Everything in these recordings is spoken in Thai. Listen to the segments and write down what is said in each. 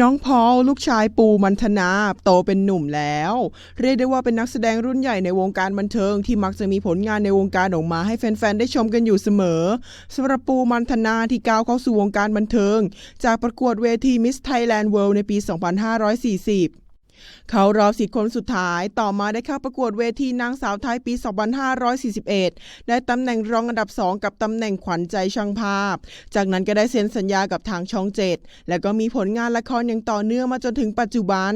น้องพอลลูกชายปูมันธนาโตเป็นหนุ่มแล้ว เรียกได้ว่าเป็นนักแสดงรุ่นใหญ่ในวงการบันเทิงที่มักจะมีผลงานในวงการออกมาให้แฟนๆ ได้ชมกันอยู่เสมอสำหรับปูมันธนาที่ก้าวเข้าสู่วงการบันเทิง จากประกวดเวที Miss Thailand World ในปี 2540 เขารอบสิทธิ์คนสุดท้ายต่อมาได้เข้าประกวดเวทีนางสาวไทยปี 2541 ได้ตำแหน่งรองอันดับ 2 กับตำแหน่งขวัญใจช่างภาพ จากนั้นก็ได้เซ็นสัญญากับทางช่องเจ็ดและก็มีผลงานละครอย่างต่อเนื่องมาจนถึงปัจจุบัน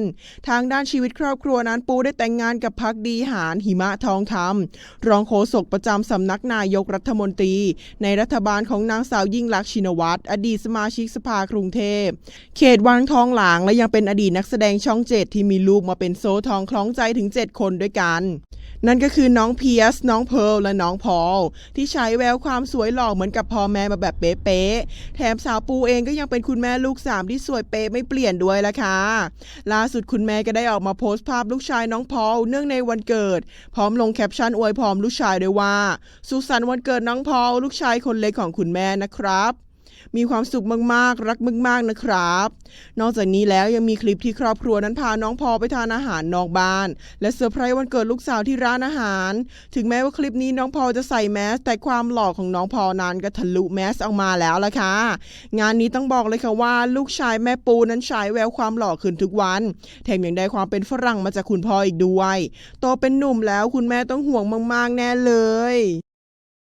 ทางด้านชีวิตครอบครัวนั้นปูได้แต่งงานกับพักดีหารหิมะทองคำรองโฆษกประจำสำนักนายกรัฐมนตรี ในรัฐบาลของนางสาวยิ่งลักษณ์ชินวัตรอดีตสมาชิกสภากรุงเทพ เขตวังทองหลางและยังเป็นอดีตนักแสดงช่องเจ็ดที่มีลูกมาเป็นโซ่ทองคล้องใจถึง 7 คนด้วยกัน นั่นก็คือน้องเพียส น้องเพิร์ลและน้องพอลที่ใช้แววความสวยหล่อเหมือนกับพ่อแม่มาแบบเป๊ะๆแถมสาวปูเองก็ยังเป็นคุณแม่ลูกสามที่สวยเป๊ะไม่เปลี่ยนด้วยละค่ะล่าสุดคุณแม่ก็ได้ออกมาโพสต์ภาพลูกชายน้องพอลเนื่องในวันเกิด พร้อมลงแคปชั่นอวยพรลูกชายด้วยว่า สุขสันต์วันเกิดน้องพอลลูกชายคนเล็กของคุณแม่นะครับ มีความสุขมากๆ รักมากๆนะครับ นอกจากนี้แล้วยังมีคลิปที่ครอบครัวนั้นพาน้องพอไปทานอาหารนอกบ้าน และเซอร์ไพรส์วันเกิดลูกสาวที่ร้านอาหาร ถึงแม้ว่าคลิปนี้น้องพอจะใส่แมส แต่ความหล่อของน้องพอนั้นก็ทะลุแมสออกมาแล้วล่ะค่ะ งานนี้ต้องบอกเลยค่ะว่า ลูกชายแม่ปูนั้นฉายแววความหล่อขึ้นทุกวัน แถมยังได้ความเป็นฝรั่งมาจากคุณพ่ออีกด้วย โตเป็นหนุ่มแล้วคุณแม่ต้องห่วงมาก ๆ แน่เลย